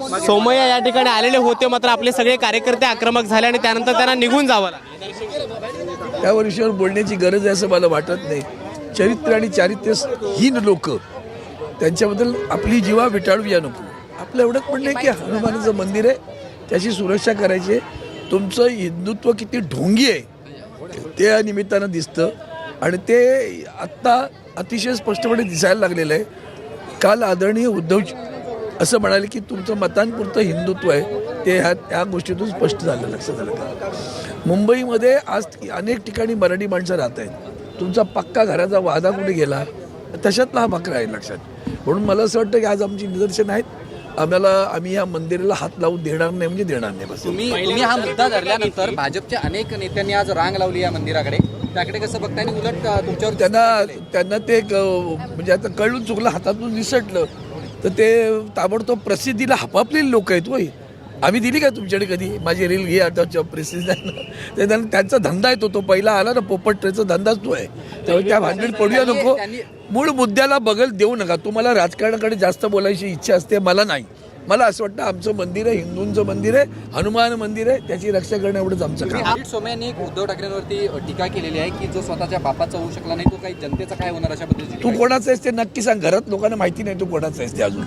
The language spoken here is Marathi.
सोमय्या या ठिकाणी आलेले होते मात्र आपले सगळे कार्यकर्ते आक्रमक झाले आणि त्यानंतर त्यांना निघून जावं लागलं. त्या विषयावर बोलण्याची गरज आहे असं मला वाटत नाही. चरित्र आणि चारित्र्यहीन लोक त्यांच्याबद्दल आपली जीवा विटाळूया नको. आपलं एवढंच म्हणणं की हनुमानाचं मंदिर आहे त्याची सुरक्षा करायची आहे. तुमचं हिंदुत्व किती ढोंगी आहे ते या निमित्तानं दिसतं. आणि ते आत्ता अतिशय स्पष्टपणे दिसायला लागलेलं आहे. काल आदरणीय उद्धव असं म्हणाले की तुमचं मतांपुरतं हिंदुत्व आहे ते ह्या त्या गोष्टीतून स्पष्ट झालं लक्षात आलं का? मुंबईमध्ये आज अनेक ठिकाणी मराठी माणसं राहत आहेत. तुमचा पक्का घराचा वादा कुठे गेला? तशातला हा भाकरा आहे लक्षात. म्हणून मला असं वाटतं की आज आमची निदर्शन आहेत. आम्हाला आम्ही या मंदिराला हात लावून देणार नाही म्हणजे देणार नाही बस. तुम्ही तुम्ही हा मुद्दा धरल्यानंतर भाजपच्या अनेक नेत्यांनी आज रांग लावली या मंदिराकडे. त्याकडे कसं बघता आणि उलट तुमच्यावर त्यांना त्यांना ते एक, म्हणजे आता कळून चुकलं हातातून निसटलं. तर ते ताबडतोब प्रसिद्धीला हपापलेली लोक आहेत होय. आम्ही दिली का तुमच्याकडे कधी? माझी रील घे आता ते त्यांना त्यांचा धंदा येतो तो पहिला आला ना पोपट ट्रेचा धंदाच तो आहे. त्यामुळे त्या भानगडीत पडूया नको. मूळ मुद्द्याला बगल देऊ नका. तुम्हाला राजकारणाकडे जास्त बोलायची इच्छा असते मला नाही. मला असं वाटतं आमचं मंदिर आहे हिंदूंचं मंदिर आहे हनुमान मंदिर आहे त्याची रक्षा करणं एवढंच आमचं काम. आहे. अमित सोमे यांनी एक उद्धव ठाकरेंवरती टीका केलेली आहे की जो स्वतःच्या बापाचा होऊ शकला नाही तो काही जनतेचा काय होणार अशा पद्धतीची तू कोणाचा आहेस ते नक्की सांग. घरात लोकांना माहिती नाही तू कोणाचा आहेस ते अजून.